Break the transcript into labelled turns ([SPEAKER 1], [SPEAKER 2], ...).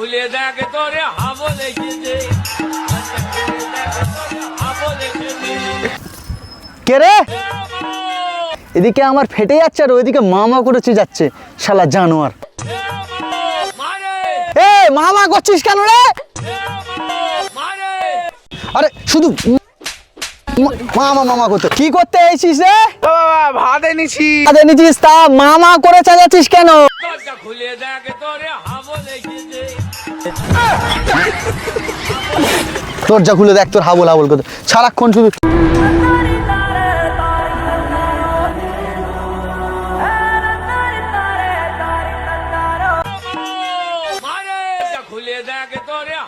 [SPEAKER 1] খুলে দেখ তোরে হাবল এসেছে।
[SPEAKER 2] কে রে? এদিকে আমার ফেটে যাচ্ছে আর ওইদিকে মামা করেছে যাচ্ছে শালা জানোয়ার। এ মামা করছিস কেন রে? আরে শুধু মামা মামা করতে। কি করতে এসেছিস রে?
[SPEAKER 3] ভাত এনেছি
[SPEAKER 2] তা মামা করে চাজাচ্ছিস কেন?
[SPEAKER 1] খুলে দেখ তোরে হাবল এসেছে।
[SPEAKER 2] দরজা খুলে দেখ তোর হাবল হাবল করতে সারাক্ষণ শুধু
[SPEAKER 1] মারে দরজা